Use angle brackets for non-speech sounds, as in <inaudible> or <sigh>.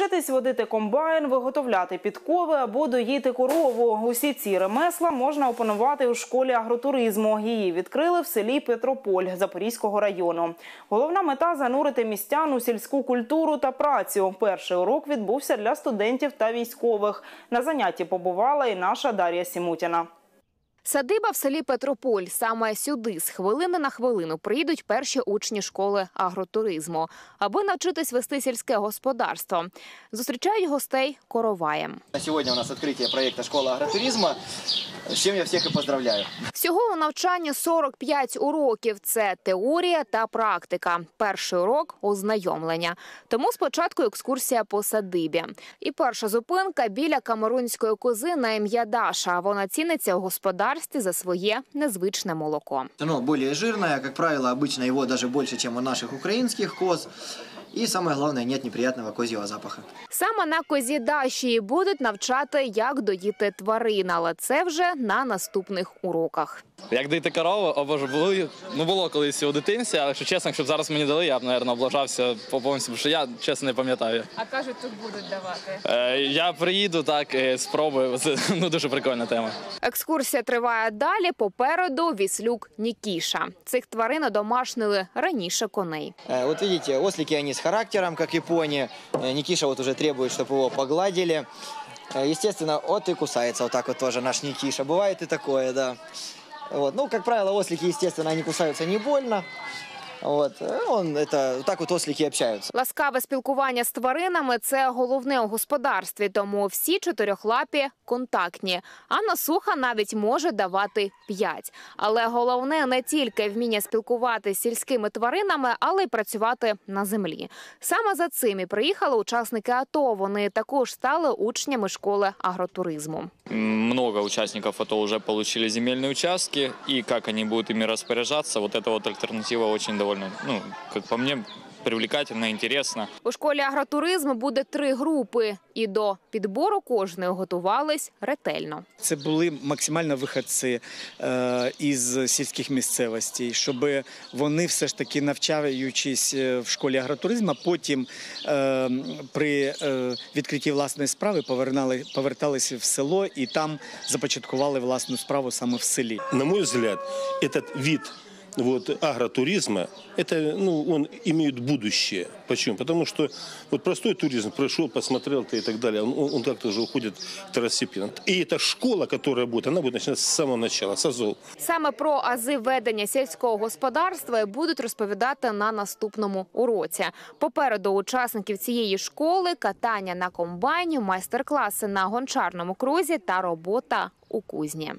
Навчитись водити комбайн, виготовляти підкови або доїти корову. Усі ці ремесла можна опанувати у школі агротуризму. Її відкрили в селі Петрополь Запорізького району. Головна мета занурити містян у сільську культуру та працю. Перший урок відбувся для студентів та військових. На занятті побувала і наша Дар'я Сімутіна. Садиба в селі Петрополь. Саме сюди з хвилини на хвилину приїдуть перші учні школи агротуризму, аби навчитись вести сільське господарство. Зустрічають гостей короваєм. На сьогодні у нас відкриття проекта «Школа агротуризма», с чем я всех и поздравляю. Всього у навчанні 45 уроків. Це теорія та практика. Перший урок ознайомлення. Тому спочатку екскурсія по садибі. І перша зупинка біля камерунської кози на ім'я Даша. Вона ціниться у господарстві за своє незвичне молоко. Оно более жирное, как правило, обычно его даже больше, чем у наших украинских коз. И самое главное, нет неприятного козьего запаха. Саме на козі Даші і будуть навчати, як доїти тварин, але це вже на наступних уроках. Як дійти корову, або ж були, ну було колись у дитинстві, але якщо чесно, щоб зараз мені дали, я б, мабуть, облажався по повністю, що я чесно не пам'ятаю. А кажуть, тут будуть давати. Е, я приїду так, е, спробую. <laughs> Це ну, дуже прикольна тема. Екскурсія триває далі. Попереду віслюк Нікіша. Цих тварин одомашнили раніше коней. Э, Вот видите, ослики они характером, как и пони. Э, Никиша вот уже требует, чтобы его погладили. Э, Естественно, вот и кусается вот так вот тоже наш Никиша. Бывает и такое, да. Вот. Ну, как правило, ослики, естественно, они кусаются не больно. Вот. Э, Он, это, вот так вот ослики общаются. Ласкаве спілкування з тваринами це головне у господарстві, тому всі чотирьохлапі контактні. А насуха навіть може давати п'ять. Але головне не тільки вміння спілкуватися з сільськими тваринами, але й працювати на землі. Саме за цим і приїхали учасники АТО. Вони також стали учнями школи агротуризму. Много участников АТО уже получили земельные участки, и как они будут ими распоряжаться, вот эта вот альтернатива очень довольно, ну, как по мне, привлекательно, интересно. У школі агротуризму буде три групи, і до підбору кожної готувались ретельно. Це були максимально виходці е, із сільських місцевостей, щоб вони все ж таки навчаючись е, в школі агротуризму, потім е, при е, відкритті власної справи повернали, поверталися в село і там започаткували власну справу саме в селі. На мой взгляд, этот вид вот, агротуризма, это, ну, он имеет будущее. Почему? Потому что вот простой туризм, прошел, посмотрел ты и так далее, он, он как-то уже уходит второстепенно. И эта школа, которая будет, она будет начинаться с самого начала, с АЗОВ. Саме про ази ведення сільського господарства і будуть розповідати на наступному уроці. Попереду учасників цієї школи катання на комбайні, майстер-класи на гончарному крузі та робота у кузні.